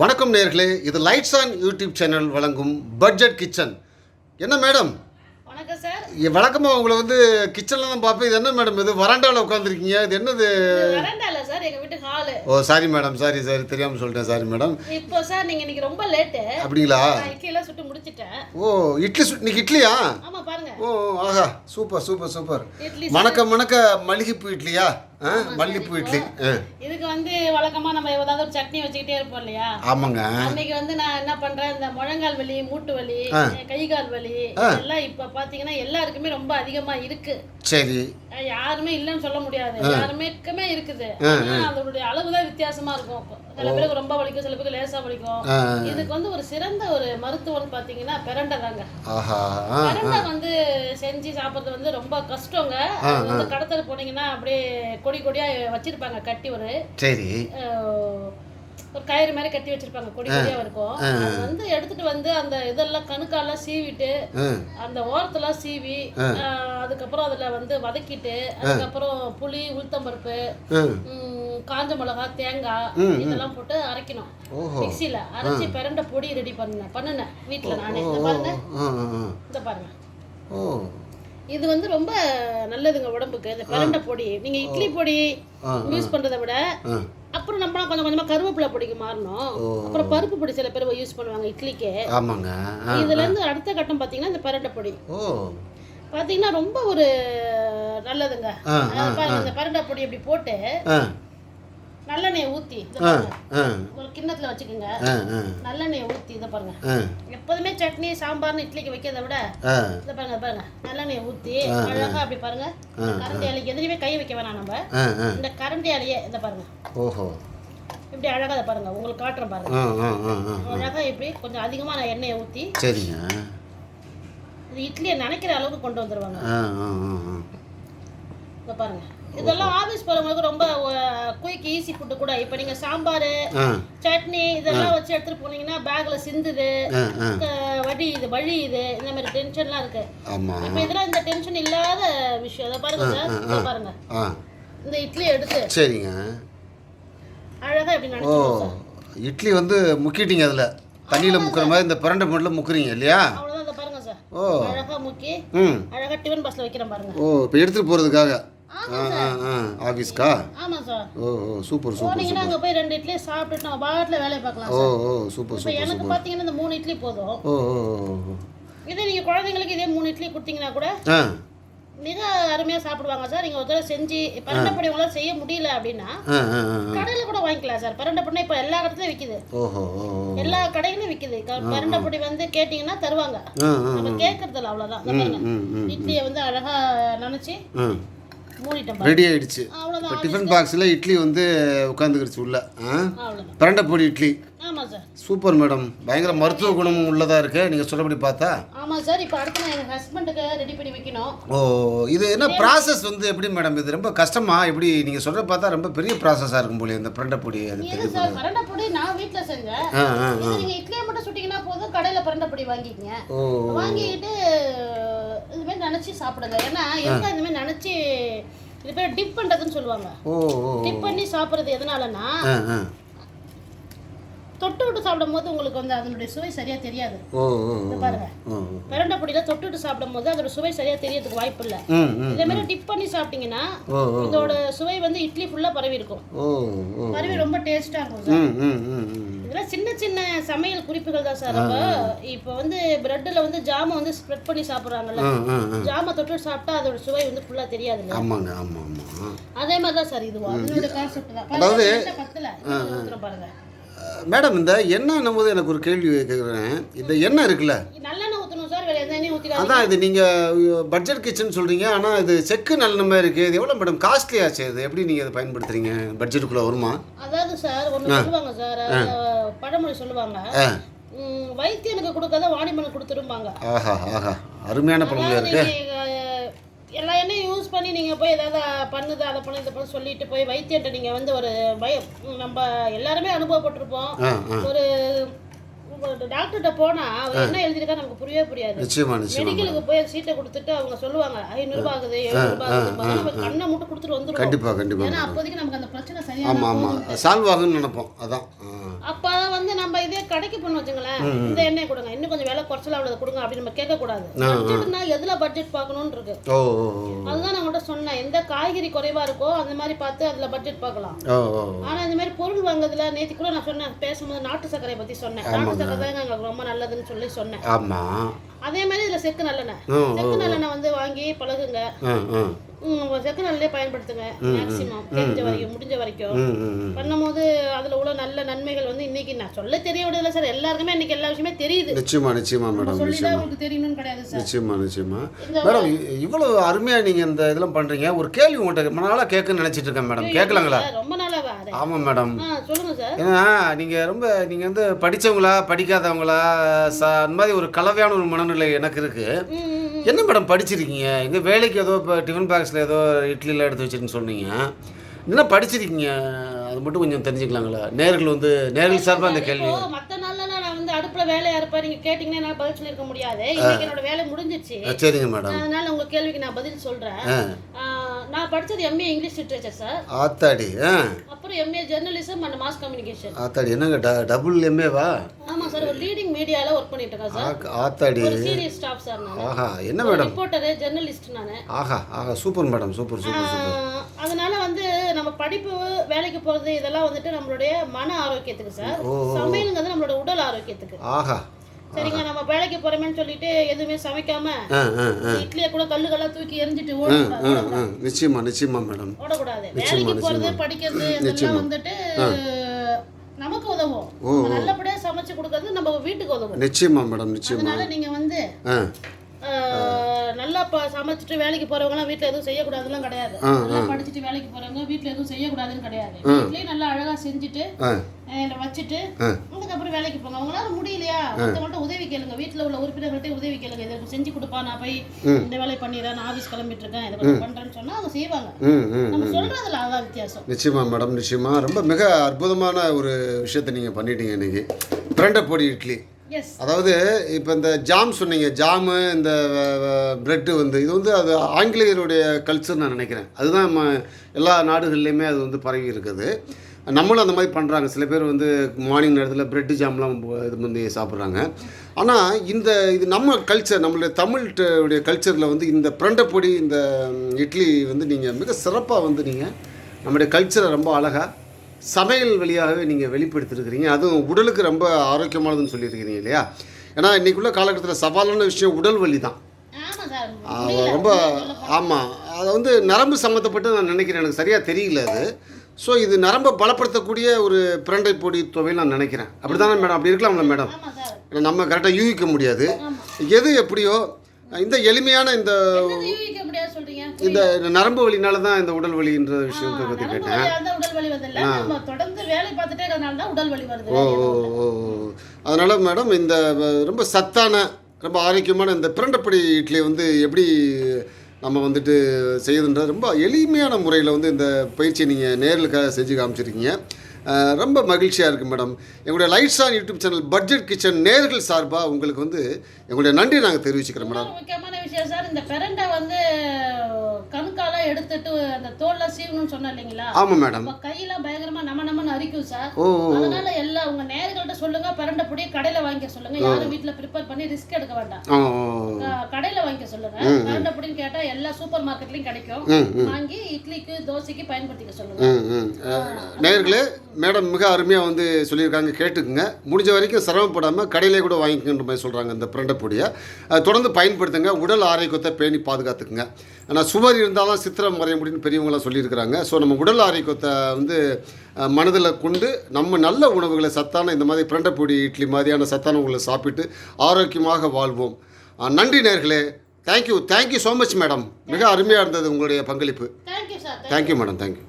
வணக்கம் நேர்களே. இது லைட்ஸ் ஆன் யூடியூப் சேனல் வழங்கும் பட்ஜெட் கிச்சன் என்ன மேடம்? வணக்கம் சார். வழக்கமாக உங்களை வந்து கிச்சனில் தான் பார்ப்பேன். இது என்ன மேடம் இது? வராண்டாவில் உட்காந்துருக்கீங்க இது என்னது? சார் வீட்டு hall oh sorry madam sorry sorry தெரியாமல் சொல்லிட்டேன் சாரி மேடம். இப்போ சார் நீங்க இன்னைக்கு ரொம்ப லேட்டு அப்படிங்களா? நான் இட்லி எல்லாம் சுட்டு முடிச்சிட்டேன். ஓ இட்லி சு இன்னைக்கு இட்லியா? ஆமா பாருங்க. ஓ ஆஹா. Super super super. இட்லி மணக்க மணக்க மல்லிகைப்பூ இட்லியா? ஆ மல்லிகைப்பூ இட்லி இதுக்கு வந்து வழக்கமா நம்ம ஏதாவது ஒரு சட்னி வச்சுக்கிட்டே இருப்போம் இல்லையா? ஆமாங்க. அன்னைக்கு வந்து நான் என்ன பண்றேன் இந்த முழங்கால் வலி மூட்டு வலி கை கால் வலி எல்லாம் இப்ப பாத்தீங்கன்னா எல்லாருக்குமே ரொம்ப அதிகமா இருக்கு. சரி. யாருமே இல்லைன்னு சொல்ல முடியாது. யாருமேக்குமே இருக்குது. அதோடைய அளவுதான் வித்தியாசமா இருக்கும். சில பேருக்கு ரொம்ப வலிக்கும் சில பேருக்கு லேசா வலிக்கும். இதுக்கு வந்து ஒரு சிறந்த ஒரு மருத்துவம்னு பாத்தீங்கன்னா பிரண்டை தாங்க. பிரண்டை வந்து செஞ்சு சாப்பிட்றது வந்து ரொம்ப கஷ்டங்க. கடத்தல் போனீங்கன்னா அப்படியே கொடி கொடியா வச்சிருப்பாங்க. கட்டி ஒரு சரி. ஒரு கயிறு மாதிரி கட்டி வச்சிருப்பாங்க. கொடி கொடியா இருக்கும். அது வந்து எடுத்துட்டு வந்து அந்த இதெல்லாம் கணுக்காலாம் சீவிட்டு அந்த ஓரத்தெல்லாம் சீவி அதுக்கப்புறம் அதுல வந்து வதக்கிட்டு அதுக்கப்புறம் புளி உளுத்தம்பருப்பு காஞ்ச மிளகா தேங்காய் இதெல்லாம் போட்டு அரைக்கணும். மிக்சியில அரைச்சி பிரண்டை பொடி ரெடி பண்ணேன் பண்ணுனேன். வீட்டுல நானே. இந்த பாருங்க. இந்த பாருங்க. இது வந்து ரொம்ப நல்லதுங்க உடம்புக்கு. இந்த பிரண்டை பொடி. நீங்க இட்லி பொடி யூஸ் பண்றதை விட அப்புறம் நம்மளாம் கொஞ்சம் கொஞ்சமா கருவேப்பிலை பொடிக்கு மாறணும். அப்புறம் பருப்பு பொடி சில பேர் யூஸ் பண்ணுவாங்க இட்லிக்கு. ஆமாங்க. இதுல இருந்து அடுத்த கட்டம் பாத்தீங்கன்னா இந்த பிரண்டை பொடி. பாத்தீங்கன்னா ரொம்ப ஒரு நல்லதுங்க. இந்த பிரண்டை பொடி இப்படி போட்டு நல்லெண்ணெயை ஊத்தி ஒரு கிண்ணத்துல வச்சுக்கோங்க. நல்லெண்ணெயை ஊத்தி இதை பாருங்க. எப்போதுமே சட்னி சாம்பார்னு இட்லிக்கு வைக்கிறத விட இதை பாருங்க பாருங்க. நல்லெண்ணெயை ஊத்தி அழகா அப்படி பாருங்க. கரண்டி அலைக்கு எதுலையுமே கை வைக்க வேணாம் நம்ம. இந்த கரண்டி அலையே இதை பாருங்க. ஓஹோ. இப்படி அழகா இதை பாருங்க. உங்களுக்கு காட்டுறேன் பாருங்க. அழகா இப்படி கொஞ்சம் அதிகமான எண்ணெயை ஊத்தி சரிங்க. இது இட்லியை நினைக்கிற அளவுக்கு கொண்டு வந்துருவாங்க. ஆ ஆ ஆ ஆ இதை பாருங்க. இதெல்லாம் ஆஃபீஸ் போகிறவங்களுக்கு ரொம்ப குயிக் ஈஸி ஃபுட்டு கூட. இப்போ நீங்கள் சாம்பார் சட்னி இதெல்லாம் வச்சு எடுத்துகிட்டு போனீங்கன்னா பேக்கில் சிந்துது. வடி இது வழி இது இந்த மாதிரி டென்ஷன்லாம் இருக்கு. இப்போ இதெல்லாம் இந்த டென்ஷன் இல்லாத விஷயம். அதை பாருங்க சார் இதை பாருங்க. இந்த இட்லி எடுத்து. சரிங்க. அழகா இப்படி ஓ இட்லி வந்து முக்கிட்டீங்க அதில். தண்ணியில் முக்கிற மாதிரி இந்த பிரண்டை மட்டும் முக்குறீங்க இல்லையா? அவ்வளோதான் இதை பாருங்க சார் ஓ. அழகா முக்கி ம். அழகா டிஃபன் பாக்ஸில் வைக்கிறேன் பாருங்க. ஓ இப்போ எடுத்துகிட்டு போகிறதுக்காக ஆ ஆ ஆ. ஆஃபீஸ்க்கா ஆமாம் சார். ஓ ஓ சூப்பர் சூப்பர் போனீங்கன்னா அங்கே போய் ரெண்டு இட்லி சாப்பிட்டுட்டு நம்ம பாட்டில் வேலையை பார்க்கலாம் ஓ சார். ஓ சூப்பர் இப்போ சூப்பர் எனக்கு பார்த்தீங்கன்னா இந்த மூணு இட்லி போதும். ஓ ஓ ஓ, ஓ. இதே நீங்கள் குழந்தைங்களுக்கு இதே மூணு இட்லி கொடுத்தீங்கன்னா கூட ஆ. மிக அருமையாக சாப்பிடுவாங்க சார். நீங்கள் ஒரு தடவை செஞ்சு பரண்டப்படி உங்களால் செய்ய முடியல அப்படின்னா ஆ ஆ ஆ ஆ. கடையில் கூட வாங்கிக்கலாம் சார். பரண்டப்படி இப்போ எல்லா இடத்துலையும் விற்கிது ஓஹோ ஓ ஓ. எல்லா கடையிலும் விற்கிது பரண்டப்படி வந்து கேட்டிங்கன்னா தருவாங்க. ஆ ஆ நம்ம கேட்கறதில்ல அவ்வளோதான் ம் ம் இட்லியை வந்து அழகா நினச்சி ரெடி ஆயிடுச்சு. இப்போ டிஃபன் பாக்ஸில் இட்லி வந்து உட்காந்துக்கிடுச்சு உள்ள. பிரண்டை பொடி இட்லி. சூப்பர் மேடம் பயங்கர மருத்துவ குணம் உள்ளதாக இருக்கு. நீங்கள் சொல்லபடி பார்த்தா? ஆமாம் சார் இப்போ அடுத்து நான் எங்கள் ஹஸ்பண்டுக்கு ரெடி பண்ணி வைக்கணும். ஓ இது என்ன ப்ராசஸ் வந்து எப்படி மேடம் இது ரொம்ப கஷ்டமா? எப்படி நீங்கள் சொல்கிற பார்த்தா ரொம்ப பெரிய ப்ராசஸாக இருக்கும் போல இந்த பிரண்டை பொடி அது இது சார் பரண்டப்பொடி நான் வீட்டில் செஞ்சேன். நீங்கள் இட்லியை மட்டும் சுட்டிங்கன்னா போதும். கடையில் பரண்டப்பொடி வாங்கிக்கங்க. ஓ. வாங்கிக்கிட்டு இதுமாரி நினச்சி சாப்பிடுங்க. ஏன்னா எதுக்காக இந்த மாதிரி நினச்சி இது பேர் டிப் பண்ணுறதுன்னு சொல்லுவாங்க. டிப் பண்ணி சாப்பிட்றது எதனாலன்னா தொட்டு விட்டு சாப்பிடும் போது உங்களுக்கு வந்து அதனுடைய சுவை சரியாக தெரியாது. பாருங்க. பிரண்டை பொடியில் தொட்டு விட்டு சாப்பிடும் போது அதோட சுவை சரியாக தெரியறதுக்கு வாய்ப்பு இல்லை. இதே மாதிரி டிப் பண்ணி சாப்பிட்டீங்கன்னா இதோட சுவை வந்து இட்லி ஃபுல்லாக பரவி இருக்கும் பரவி ரொம்ப டேஸ்ட்டாக இருக்கும் இதெல்லாம் சின்ன சின்ன சமையல் குறிப்புகள் தான் சார். இப்போ இப்போ வந்து பிரெட்டில் வந்து ஜாமை வந்து ஸ்ப்ரெட் பண்ணி சாப்பிட்றாங்கல்ல. ஜாமை தொட்டு சாப்பிட்டா அதோட சுவை வந்து ஃபுல்லாக தெரியாதுல்ல. ஆமாங்க ஆமாம் ஆமாம் அதே மாதிரி தான் சார் இதுவும். அதனோட கான்செப்ட் தான். அதாவது பத்தில். பாருங்க. மேடம் இந்த எண்ணெய் போது எனக்கு ஒரு கேள்வி கேட்குறேன். இந்த எண்ணெய் இருக்குல்ல? நல்லெண்ணெய் அதான் இது நீங்கள் பட்ஜெட் கிச்சன் சொல்கிறீங்க ஆனால் இது செக்கு நல்லெண்ணெய் இருக்குது இது எவ்வளோ மேடம் காஸ்ட்லி ஆச்சு இது? எப்படி நீங்கள் இதை பயன்படுத்துறீங்க? பட்ஜெட்டுக்குள்ளே வருமா? அதாவது சார் ஒன்று சொல்லுவாங்க சார் பழமொழி சொல்லுவாங்க. வைத்தியனுக்கு கொடுக்காத வாணிமனுக்கு கொடுத்துருப்பாங்க ஆஹா ஆஹா. அருமையான பழமொழியாக அதாவது இருக்கு. நீங்க, அஹ், எல்லா எண்ணெயும் யூஸ் பண்ணி நீங்கள் போய் ஏதாவது பண்ணுது அதை பண்ணு இதை பண்ணு சொல்லிட்டு போய் வைத்தியன்ட்ட நீங்கள் வந்து ஒரு பய நம்ம எல்லாருமே அனுபவப்பட்டிருப்போம். ஒரு டாக்டர்கிட்ட போனா அவர் என்ன எழுதியிருக்கா நமக்கு புரியவே புரியாது. நிச்சயமா நிச்சயமா. மெடிக்கலுக்கு போய் சீட்டை கொடுத்துட்டு அவங்க சொல்லுவாங்க ஐநூறுபா ஆகுது எழுநூறுபா ஆகுது நம்ம கண்ணை மட்டும் கொடுத்துட்டு வந்துருவோம். கண்டிப்பா கண்டிப்பா ஏன்னா அப்போதைக்கு நமக்கு அந்த பிரச்சனை ஆமா சரியான ஆமா சால்வ் ஆகும்னு நினைப்போம். அதான். அப்ப வந்து நம்ம இதே கடைக்கு போன வச்சுங்களேன் இந்த எண்ணெய் கொடுங்க. இன்னும் கொஞ்சம் விலை குறைச்சலா உள்ளது கொடுங்க அப்படின்னு நம்ம கேட்க கூடாது பட்ஜெட்னா எதுல பட்ஜெட் பார்க்கணும்னு இருக்கு. அதுதான் நான் உங்கள்கிட்ட சொன்னேன். எந்த காய்கறி குறைவா இருக்கோ அந்த மாதிரி பார்த்து அதுல பட்ஜெட் பார்க்கலாம். ஆனா இந்த மாதிரி பொருள் வாங்குறதுல நேத்தி கூட நான் சொன்னேன் பேசும்போது நாட்டு சர்க்கரை பத்தி சொன்னேன். தான் எங்களுக்கு ரொம்ப நல்லதுன்னு சொல்லி சொன்னேன். ஆமா. அதே மாதிரி இதுல செக்கு நல்லெண்ணெய். செக்கு நல்லெண்ணெய் வந்து வாங்கி பழகுங்க. ஆ ஆ. ம், உங்க செக்கு நல்லே பயன்படுத்துங்க. மேக்சிமம் தெரிஞ்ச வரைக்கும் முடிஞ்ச வரைக்கும். பண்ணும்போது அதுல உள்ள நல்ல நன்மைகள் வந்து இன்னைக்கு நான் சொல்ல தெரிய விடுதல சார். எல்லாருக்குமே இன்னைக்கு எல்லா விஷயமே தெரியுது. நிச்சயமா நிச்சயமா மேடம் சொல்லி தான் உங்களுக்கு தெரியணும்னு கிடையாது சார். நிச்சயமா நிச்சயமா. மேடம் இ- இவ்வளவு அருமையா நீங்க இந்த இதெல்லாம் பண்றீங்க. ஒரு கேள்வி உங்கள்கிட்ட ரொம்ப நாளா கேட்கணும்னு நினைச்சிட்டு இருக்கேன் மேடம். கேட்கலாங்களா? ரொம்ப அது. ஆமா மேடம். சொல்லுங்க சார். ஏன்னா நீங்க ரொம்ப நீங்க வந்து படிச்சவங்களா படிக்காதவங்களா ச அந்த மாதிரி ஒரு கலவையான ஒரு மனநிலை எனக்கு இருக்கு. ம், ம், ம். என்ன மேடம் படிச்சிருக்கீங்க? எங்க வேலைக்கு ஏதோ இப்போ டிஃபன் பாக்ஸில் ஏதோ இட்லியில் எடுத்து வச்சிருக்குன்னு சொன்னீங்க. என்ன படிச்சிருக்கீங்க? அது மட்டும் கொஞ்சம் தெரிஞ்சுக்கலாங்களா? நேர்கள் வந்து நேர்கள் சார்பாக அந்த கேள்வி. இப்போ மத்த நாள்ல நான் வந்து அடுப்புல வேலையா இருப்பேன் நீங்க கேட்டீங்கன்னா என்னால பதில் சொல்லிருக்க முடியாது. இன்னைக்கு என்னோட வேலை முடிஞ்சிச்சு சரிங்க மேடம். அதனால உங்க கேள்விக்கு நான் பதில் ஆ, நான் படிச்சது எம்ஏ இங்கிலீஷ் லிட்ரேச்சர் சார். ஆத்தாடி ஆ. அப்புறம் MA journalism and mass communication ஆத்தாடி என்னங்க ட டபுள் எம்ஏவா ஆமா சார் ஒரு லீடிங் மீடியால ஒர்க் பண்ணிட்டு இருக்கேன் சார். ஆத்தாடி. ஒரு சீரியஸ் ஸ்டாஃப் சார் நான். ஆஹா என்ன மேடம் ரிப்போர்ட்டரு ஜெர்னலிஸ்ட் நான். ஆஹா ஆஹா super madam super super super அதனால வந்து நம்ம படிப்பு வேலைக்கு போறது இதெல்லாம் வந்துட்டு நம்மளுடைய மன ஆரோக்கியத்துக்கு சார். சமையலுங்கிறது நம்மளோட உடல் ஆரோக்கியத்துக்கு. ஆஹா. சரிங்க நம்ம வேலைக்கு போறோமேன்னு சொல்லிட்டு எதுவுமே சமைக்காம இட்லியை கூட கல்லுகள்லாம் தூக்கி எரிஞ்சிட்டு ஓடக்கூடாது. நிச்சயமா நிச்சயமா மேடம். ஓடக்கூடாது. வேலைக்கு போறது படிக்கிறது இதெல்லாம் வந்துட்டு நமக்கு உதவும். நல்லபடியா சமைச்சு கொடுக்கறது நம்ம வீட்டுக்கு உதவும். நிச்சயமா மேடம் நிச்சயமா. அதனால நீங்க வந்து நல்லா சமைச்சிட்டு வேலைக்கு போறவங்கலாம் வீட்ல எதுவும் செய்யக்கூடாதுலாம் கிடையாது. நல்லா படிச்சுட்டு வேலைக்கு போறவங்க வீட்ல எதுவும் செய்யக்கூடாதுன்னு கிடையாது. வீட்லயே நல்லா அழகா செஞ்சுட்டு வச்சுட்டு ஆ. அதுக்கப்புறம் வேலைக்கு போங்க. அவங்களால முடியலையா? மத்தவங்கள்ட்ட உதவி கேளுங்க. வீட்ல உள்ள உறுப்பினர்கள்ட்ட உதவி கேளுங்க. இதை செஞ்சு கொடுப்பா நான் போய் இந்த வேலையை பண்ணிடுறேன் நான் ஆஃபீஸ் கிளம்பிட்டு இருக்கேன் இதை பண்றேன்னு சொன்னா அவங்க செய்வாங்க. நம்ம சொல்றதுல அதான் வித்தியாசம். நிச்சயமா மேடம் நிச்சயமா. ரொம்ப மிக அற்புதமான ஒரு விஷயத்தை நீங்கள் பண்ணிட்டீங்க இன்னைக்கு. பிரண்டை பொடி இட்லி. அதாவது இப்போ இந்த ஜாம் சொன்னீங்க. ஜாமு இந்த ப்ரெட்டு வந்து இது வந்து அது ஆங்கிலேயருடைய கல்ச்சர் நான் நினைக்கிறேன். அதுதான் நம்ம எல்லா நாடுகள்லையுமே அது வந்து பரவி இருக்குது. நம்மளும் அந்த மாதிரி பண்ணுறாங்க சில பேர் வந்து மார்னிங் நேரத்தில் ப்ரெட்டு ஜாம்லாம் இது பண்ணி சாப்பிட்றாங்க. ஆனால் இந்த இது நம்ம கல்ச்சர் நம்மளுடைய தமிழ் உடைய கல்ச்சரில் வந்து இந்த பிரண்டை பொடி இந்த இட்லி வந்து நீங்கள் மிக சிறப்பாக வந்து நீங்கள் நம்முடைய கல்ச்சரை ரொம்ப அழகாக சமையல் வழியாகவே நீங்கள் வெளிப்படுத்திருக்கிறீங்க. அதுவும் உடலுக்கு ரொம்ப ஆரோக்கியமானதுன்னு சொல்லியிருக்கிறீங்க இல்லையா? ஏன்னா இன்றைக்குள்ள காலகட்டத்தில் சவாலான விஷயம் உடல் வலி தான். ரொம்ப ஆமாம் அதை வந்து நரம்பு சம்மந்தப்பட்டு நான் நினைக்கிறேன். எனக்கு சரியாக தெரியல அது. ஸோ இது நரம்பை பலப்படுத்தக்கூடிய ஒரு பிரண்டை பொடி துவையில் நான் நினைக்கிறேன். அப்படி தானே மேடம்? அப்படி இருக்கலாம்ல மேடம்? நம்ம கரெக்டாக யூகிக்க முடியாது. எது எப்படியோ இந்த எளிமையான இந்த இந்த நரம்பு வலினால தான் இந்த உடல் வலின்ற விஷயத்தை பற்றி கேட்டேன். ஓ ஓ ஓ. அதனால மேடம் இந்த ரொம்ப சத்தான ரொம்ப ஆரோக்கியமான இந்த பிரண்டப்படி இட்லி வந்து எப்படி நம்ம வந்துட்டு செய்யுதுன்றது ரொம்ப எளிமையான முறையில் வந்து இந்த பயிற்சியை நீங்கள் நேரில் செஞ்சு காமிச்சிருக்கீங்க. ரொம்ப மகிழ்ச்சியாக இருக்குது மேடம். எங்களுடைய lights on YouTube channel budget kitchen நேர்கள் சார்பாக உங்களுக்கு வந்து எங்களுடைய நன்றி நாங்கள் தெரிவிச்சுக்கிறோம் மேடம். முக்கியமான விஷயம் சார் இந்த பெரண்டை வந்து கணுக்கால எடுத்துட்டு அந்த தோல்ல சீவணும்னு சொன்னேன் இல்லைங்களா? ஆமாம் மேடம். கையெல்லாம் பயங்கரமா நம்ம நம்மன்னு அரிக்கும் சார். அதனால எல்லா உங்க நேர்கள்ட்ட சொல்லுங்க பெரண்டை பொடியை கடையில வாங்கிக்க சொல்லுங்க. யாரும் வீட்ல ப்ரிப்பேர் பண்ணி ரிஸ்க் எடுக்க வேண்டாம். கடையில வாங்கிக்க சொல்லுங்க. பெரண்டை பொடின்னு கேட்டா எல்லா சூப்பர் மார்க்கெட்லயும் கிடைக்கும். வாங்கி இட்லிக்கு தோசைக்கு பயன்படுத்திக்க சொல்லுங்க. நேயர்களே மேடம் மிக அருமையாக வந்து சொல்லியிருக்காங்க கேட்டுக்குங்க. முடிஞ்ச வரைக்கும் சிரமப்படாமல் கடையிலே கூட வாங்கிக்கன்ற மாதிரி சொல்கிறாங்க இந்த பிரண்டை பொடியை. தொடர்ந்து பயன்படுத்துங்க உடல் ஆரோக்கியத்தை பேணி பாதுகாத்துக்குங்க. ஆனால் சுவர் இருந்தால் தான் சித்திரம் வரைய முடியும்னு பெரியவங்களாம் சொல்லியிருக்கிறாங்க. ஸோ நம்ம உடல் ஆரோக்கியத்தை வந்து மனதில் கொண்டு நம்ம நல்ல உணவுகளை சத்தான இந்த மாதிரி பிரண்டை பொடி இட்லி மாதிரியான சத்தான உணவுகளை சாப்பிட்டு ஆரோக்கியமாக வாழ்வோம். நன்றி நேர்களே thank you thank you so much madam மிக அருமையாக இருந்தது உங்களுடைய பங்களிப்பு. Thank you madam thank you